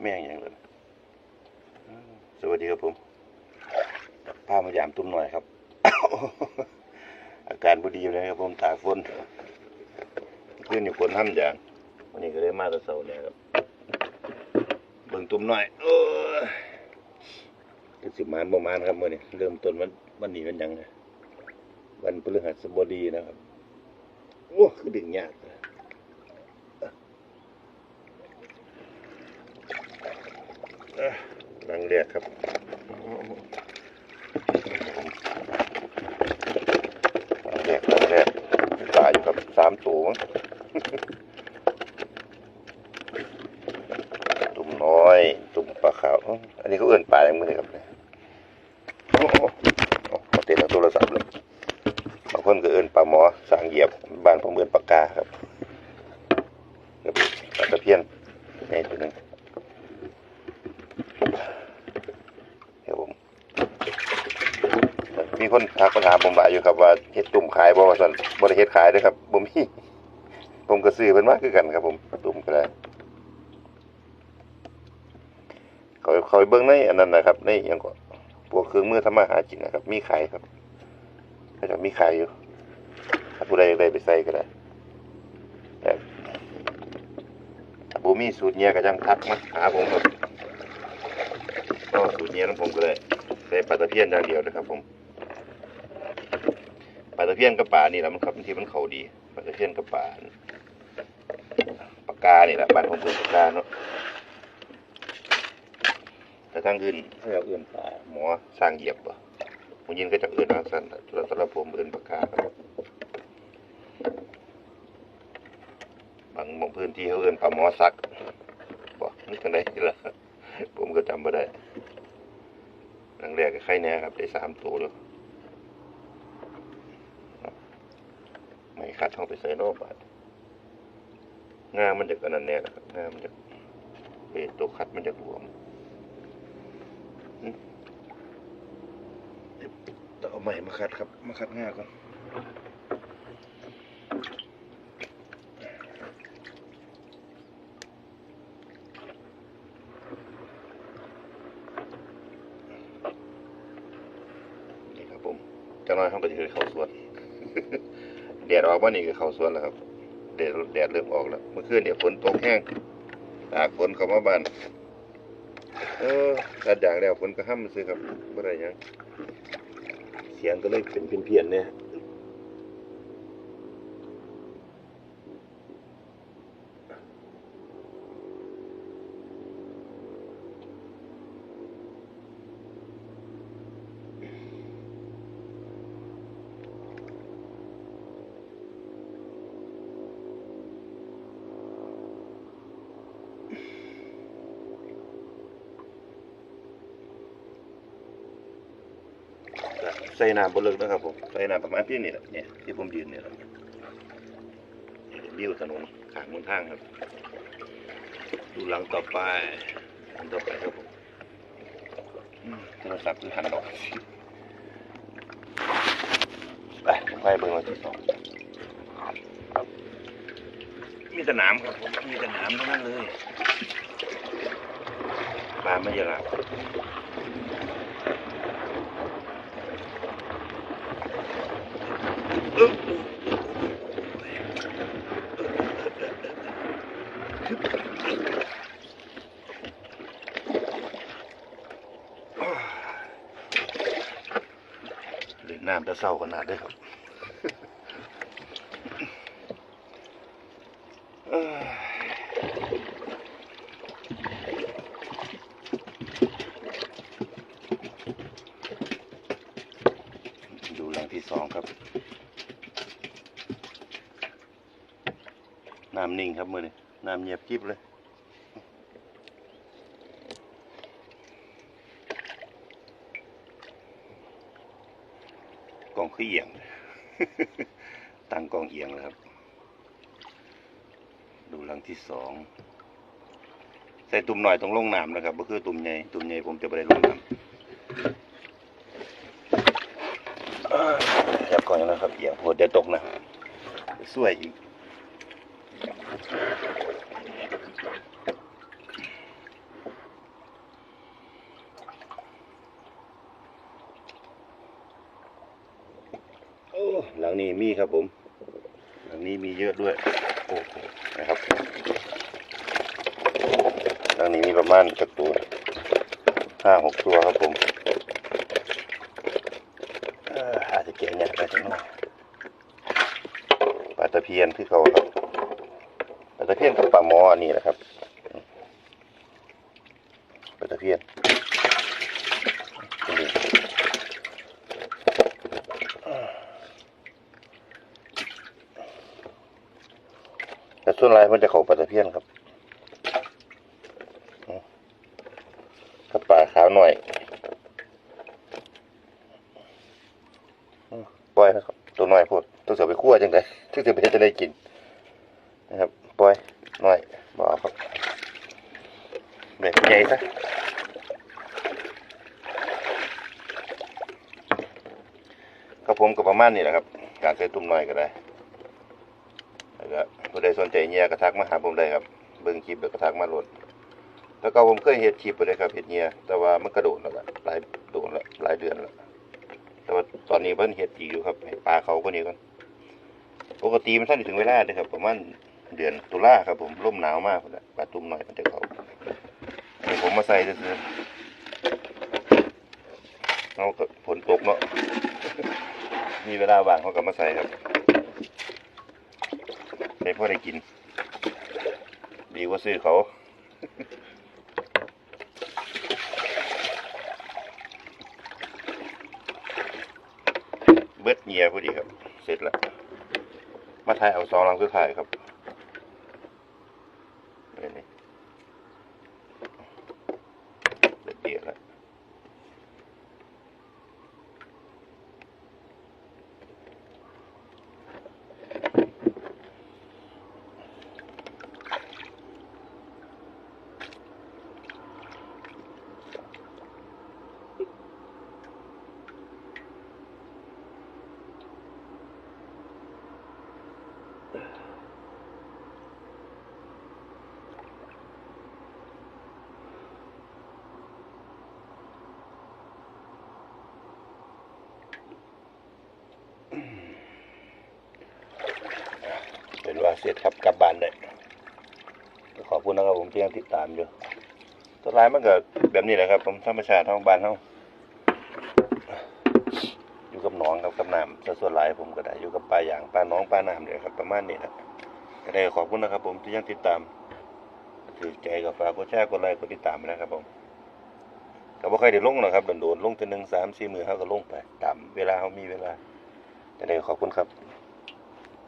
แม่งอย่างเลยสวัสดีครับผมพามายามตุ้มหน่อยครับ อาการบุดีเลยครับผมตากฝนขึ้นอยู่ฝนห้ำอย่างวันนี้ก็เลยมาตะเสาเนี่ยครับเบิ่งตุ้มหน่อยโอ้ยคือสิบมานประมาณครับมื่อนี้เริ่มต้นวันวันนี้วันยังไงวันพฤหัสบดีนะครับโอ้คือดึงยากเลย เอ้อ หลังเรียกครับหลังเรียกหลังเรียกตายอยู่ครับสามตัวมั้งตุ่มน้อย ตุ่มปลาขาว อันนี้เขาเอื้อนปลาอย่างมือครับเนี่ยโอ้โหโอ้โหเต็มทั้งโทรศัพท์เลยบางคนก็เอื้อนปลาหมอสางเหยียบบ้านผมเอื้อนปลากาครับครับปลาตะเพียนในตัวนึง ครับผม มีคนทักมาถามผมหลายอยู่ครับว่าเฮ็ดตุ่มขายบ่ว่าซั่นบ่ได้เฮ็ดขายเด้อครับบ่มีผมก็ซื้อเพิ่นมาคือกันครับ ผมตุ่มก็ได้เขาเขาเบิ่งในอันนั้นนะครับในหยังก็พวกเครื่องมือทำมาหากินนะครับ มีขายครับก็จะมีขายอยู่ถ้าผู้ใดอยากได้ไปใส่ก็ได้แต่ถ้าบ่มีสูตรเนี้ยก็จังทักมาหาผมครับก็สูตรเนี้ของผมก็เลยใส่ปลาตะเพียนอย่างเดียวนะครับผม ปลาตะเพียนกับปลานี่แหละมันครับที่มันเขาดีปลาตะเพียนกับปลาปากกานี่แหละบ้านผมเป็นปากกาเนาะแต่ทางอื่นเขาจะเอื่นปลาหมอสร้างเหยียบป่ะผมยินก็จะเอื่นทางสั้นสำหรับผมเอื่นปากกาครับางบางพื้นที่เขาเอื่นปลาหมอสักบอกนี่กันได้ละผมก็จำไม่ได้หลังแรกก็ไข่แน่ครับได้สามตัวแล้ว ไม่คัดเข้าไปใส่นอกบาดงามันจะกันนั่นแน่นะครับงามันจะเปรตตัวคัดมันจะรวมอืมเดี๋ยวต้องเอาใหม่มาคัดครับ มาคัดงาก่อนนี่ครับผมจังน้อยเขาก็จะคือเข้าสวน แดดออกว่านี่คือเข้าสวนแล้วครับแดดแดดเริ่มออกแล้วเมื่อคืนเนี่ยฝนตกแห้งตากฝนเข้ามาบ้านเออตัดอย่างแล้วฝนก็ห้ามซื้อครับบ่ไรยังเสียงก็เลยเป็นเพี้ยนๆเนี่ย ใส่น้ำบนลึกนะครับผมใส่น้ำประมาณที่นี่แหละเนี่ยที่ผมยืนเนี่ยแหละวิวถนนขางบนทางครับ ดูหลังต่อไปหลังต่อไปครับผมโทรศัพท์คือหันดอกไปผมไปเบิ่งวันที่สองมีแต่น้ำครับผมมีแต่น้ำทั้งนั้นเลยปลาไม่เยอะละ น้ำจะเศร้าขนาดได้อครับดูหลังที่สองครับ น้ำนิ่งครับมือนี่น้ำเงียบกิ๊บเลย กองขี้เอียง ตั้งกองเอียงแล้วครับ ดูหลังที่สองใส่ตุ่มหน่อยต้องลงน้ำนะครับก็คือตุ่มใหญ่ตุ่มใหญ่ผมจะไปได้ลงน้ำเอ้ยจับก่อนนะครับเอียงโหดเดี๋ยวตกนะสวยอีก หลังนี้มีครับผมทางนี้มีเยอะด้วยโอ้นะครับทางนี้มีประมาณจักตัวห้าหกตัวครับผมอาจจะเก่งเนี่ยได้จังหน่อยปลาตะเพียนคือเขาครับปลาตะเพียนกับปลาหมออันนี้นะครับปลาตะเพียนนี้ แต่ ส่วนลายมันจะเขาปลาตะเพียนครับกับปลาขาวหน่อยปล่อยนะครับตัวหน้อยโพดต้องเสียไปคั่วจังไดถึงจะไปจะได้กินนะครับปล่อยหน้อยบอาครับแบ่งใหญ่ซะครับผมก็ประมาณนี้แหละครับ การใส่ตุ่มหน้อยก็ได้ แล้วก็ผู้ใดสนใจเงียก็ทักมาหาผมได้ครับเบิ่งคลิปแล้วก็ทักมาโหลดแล้วก็ผมเคยเฮ็ดคลิปไปเลยครับเฮ็ดเงียแต่ว่ามันกระโดดแล้วล่ะหลายโดนแล้วหลายเดือนแล้วแต่ว่าตอนนี้เพิ่นเฮ็ดอีกอยู่ครับปลาเขาก็นี้ก่อนปกติมันท่านถึงเวลาเด้อครับประมาณเดือนตุลาครับผมลมหนาวมากพุ่นน่ะปลาตุ่มหน้อยมันจะเขาผมมาใส่ซื่อเอาก็ฝนตกเนาะมีเวลาว่างเขาก็มาใส่ครับ ได้พอได้กิน ดีกว่าซื้อเขาเบิดเงียพอดีครับ เสร็จแล้ว มาถ่ายเอาสองลังสุดท้ายครับนี่นี่เดือดเดือดแล้ว เป็นว่าเสร็จครับกลับบ้านได้ขอบคุณนะครับผมที่ยังติดตามอยู่ต้นไม้มันก็แบบนี้แหละครับ ผมธรรมชาติท้องบ้านเฮาอยู่ กับน้องครับกับน้ำจะส่วนหลายผมก็ได้อยู่กับปลาอย่างปลาหน้องปลาน้ำเนี่ยครับประมาณนี้นะก็ได้ขอบคุณนะครับ ผมที่ยังติดตามถือใจกับฝากกดแชร์กดไลค์กดติดตามนะครับผมก็บ่ค่อยได้ลงนะครับโดนๆลงทีนึงสามสี่มือเขาก็ลงไปตามเวลาเขามีเวลาก็ได้ขอบคุณครับ